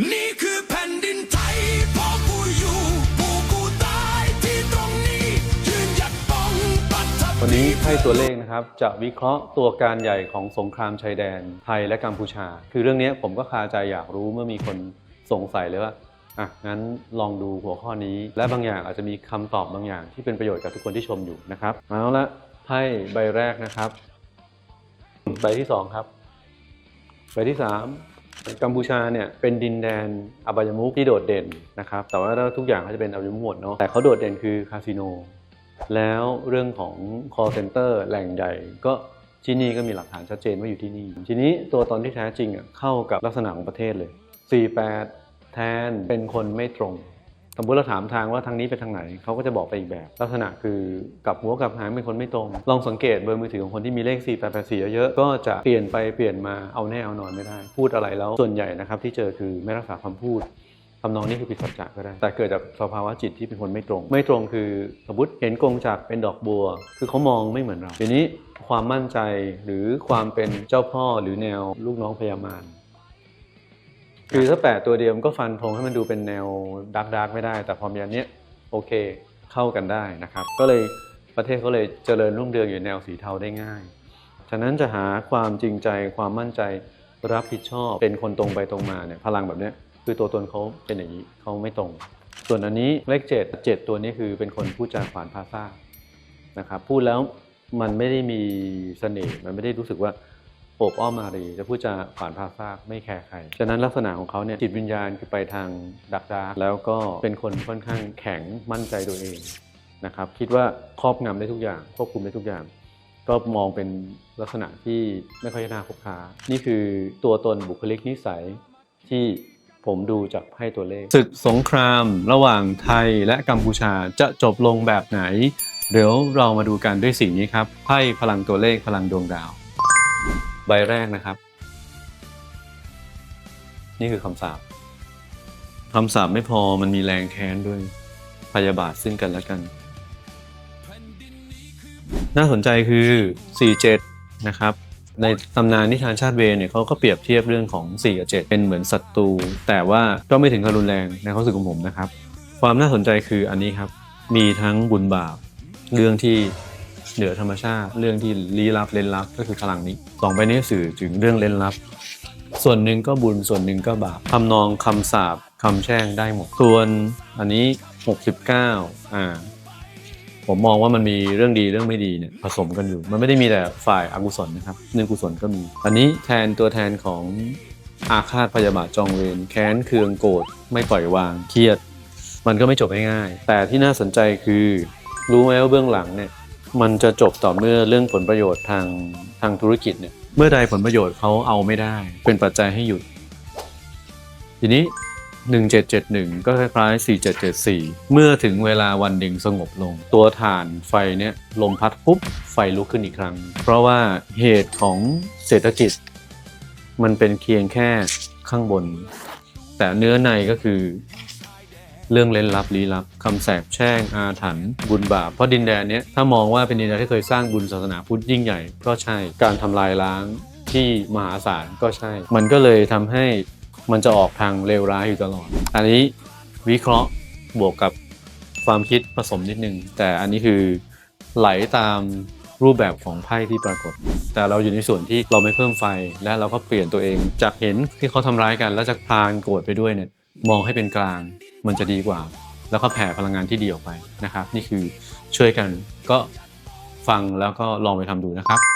นี่คือแผ่นดินไทยพราะกูอยู่กูกูตายที่ตรงนี้ยืนหยัดป้องปัตวันนี้ไพ่ตัวเลขนะครับจะวิเคราะห์ตัวการใหญ่ของสงครามชายแดนไทยและกัมพูชา คือเรื่องนี้ผมก็คาใจอยากรู้เมื่อมีคนสงสัยเลยว่าอะงั้นลองดูหัวข้อนี้ และบางอย่างอาจจะมีคำตอบบางอย่างที่เป็นประโยชน์กับทุกคนที่ชมอยู่นะครับเอาละไพ่ใบแรกนะครับ ใบที่สองครับ ใบที่สาม กัมพูชาเนี่ยเป็นดินแดนอบายมุกที่โดดเด่นนะครับแต่ว่าทุกอย่างเขาจะเป็นอบายมุกหมดเนาะแต่เขาโดดเด่นคือคาสิโนแล้วเรื่องของ call center แหล่งใหญ่ก็ที่นี่ก็มีหลักฐานชัดเจนว่าอยู่ที่นี่ ทีนี้ตัวตนที่แท้จริงอะเข้ากับลักษณะของประเทศเลย 48 แทนเป็นคนไม่ตรง สมมติเราถามทางว่าทางนี้ไปทางไหนเขาก็จะบอกไปอีกแบบ ลักษณะคือกลับหัวกลับหางเป็นคนไม่ตรง ลองสังเกตเบอร์มือถือของคนที่มีเลข4 8 8 4เยอะๆก็จะเปลี่ยนไปเปลี่ยนมาเอาแน่เอานอนไม่ได้ พูดอะไรแล้วส่วนใหญ่นะครับที่เจอคือไม่รักษาคำพูดทำนองนี้คือผิดสัจจะก็ได้ แต่เกิดจากสภาวะจิตที่เป็นคนไม่ตรง ไม่ตรงคือสมมติเห็นกงจักเป็นดอกบัว คือเขามองไม่เหมือนเราทีนี้ความมั่นใจหรือความเป็นเจ้าพ่อหรือแนวลูกน้องพยามาร คือถ้าแปะตัวเดียวมันก็ฟันธงให้มันดูเป็นแนวดักดักไม่ได้ แต่พอมีอันเนี้ยโอเคเข้ากันได้นะครับ ก็เลยประเทศเขาเลยเจริญรุ่งเรืองอยู่แนวสีเทาได้ง่าย ฉะนั้นจะหาความจริงใจความมั่นใจรับผิดชอบเป็นคนตรงไปตรงมาเนี่ยพลังแบบเนี้ยคือตัวตนเขาเป็นอย่างนี้เขาไม่ตรง ส่วนอันนี้เลขเจ็ดเจ็ดตัวนี้คือเป็นคนพูดจาขวานพาซ่านะครับพูดแล้วมันไม่ได้มีเสน่ห์มันไม่ได้รู้สึกว่า โอบอ้อมอารีจะพูดจาขวานพาซ่าไม่แคร์ใคร ฉะนั้นลักษณะของเขาเนี่ยจิตวิญญาณคือไปทางดักดาแล้วก็เป็นคนค่อนข้างแข็งมั่นใจตัวเองนะครับคิดว่าครอบงำได้ทุกอย่าง ควบคุมได้ทุกอย่าง ก็มองเป็นลักษณะที่ไม่ค่อยน่าคบค้า นี่คือตัวตนบุคลิกนิสัยที่ผมดูจากไพ่ตัวเลขศึกสงครามระหว่างไทยและกัมพูชาจะจบลงแบบไหน เดี๋ยวเรามาดูกันด้วยสิ่งนี้ครับไพ่พลังตัวเลขพลังดวงดาว ใบแรกนะครับ นี่คือคำสาปคำสาปไม่พอมันมีแรงแค้นด้วยพยาบาทซึ่งกันและกัน น่าสนใจคือ 47 นะครับ ในตำนานนิทานชาติเวเนี่ยเขาก็เปรียบเทียบเรื่องของ 4 กับ 7 เป็นเหมือนศัตรู แต่ว่าก็ไม่ถึงกับรุนแรงในความรู้สึกของผมนะครับ ความน่าสนใจคืออันนี้ครับ มีทั้งบุญบาปเรื่องที่ เหนือธรรมชาติ เรื่องที่ลี้ลับเล่นลับก็คือพลังนี้สองใบนี้สื่อถึงเรื่องเล่นลับ ส่วนหนึ่งก็บุญส่วนหนึ่งก็บาปทำนองคำสาปคำแช่งได้หมดส่วนอันนี้ 69อ่าผมมองว่ามันมีเรื่องดีเรื่องไม่ดีเนี่ยผสมกันอยู่ มันไม่ได้มีแต่ฝ่ายอกุศลนะครับเรื่องกุศลก็มี อันนี้แทนตัวแทนของอาฆาตพยาบาทจองเวรแค้นเคืองโกรธไม่ปล่อยวางเครียด มันก็ไม่จบง่ายๆแต่ที่น่าสนใจคือ รู้ไหมว่าเบื้องหลังเนี่ย มันจะจบต่อเมื่อเรื่องผลประโยชน์ทางทางธุรกิจเนี่ยเมื่อใดผลประโยชน์เขาเอาไม่ได้ เป็นปัจจัยให้หยุด ทีนี้ 1771 ก็คล้ายๆ 4774 เมื่อถึงเวลาวันหนึ่งสงบลง ตัวถ่านไฟเนี่ยลมพัดปุ๊บไฟลุกขึ้นอีกครั้ง เพราะว่าเหตุของเศรษฐกิจ มันเป็นเพียงแค่ข้างบน แต่เนื้อในก็คือ เรื่องเล่นลับลี้ลับคำแสบแช่งอาถรรพ์บุญบาปเพราะดินแดนนี้ถ้ามองว่าเป็นดินแดนที่เคยสร้างบุญศาสนาพุทธยิ่งใหญ่ก็ใช่การทำลายล้างที่มหาศาลก็ใช่ มันก็เลยทำให้มันจะออกทางเลวร้ายอยู่ตลอด อันนี้วิเคราะห์บวกกับความคิดผสมนิดนึง แต่อันนี้คือไหลตามรูปแบบของไพ่ที่ปรากฏ แต่เราอยู่ในส่วนที่เราไม่เพิ่มไฟ และเราก็เปลี่ยนตัวเอง จากเห็นที่เขาทำร้ายกัน แล้วจากพานโกรธไปด้วยเนี่ย มองให้เป็นกลาง มันจะดีกว่า แล้วก็แผ่พลังงานที่ดีออกไปนะครับ นี่คือช่วยกันก็ฟังแล้วก็ลองไปทำดูนะครับ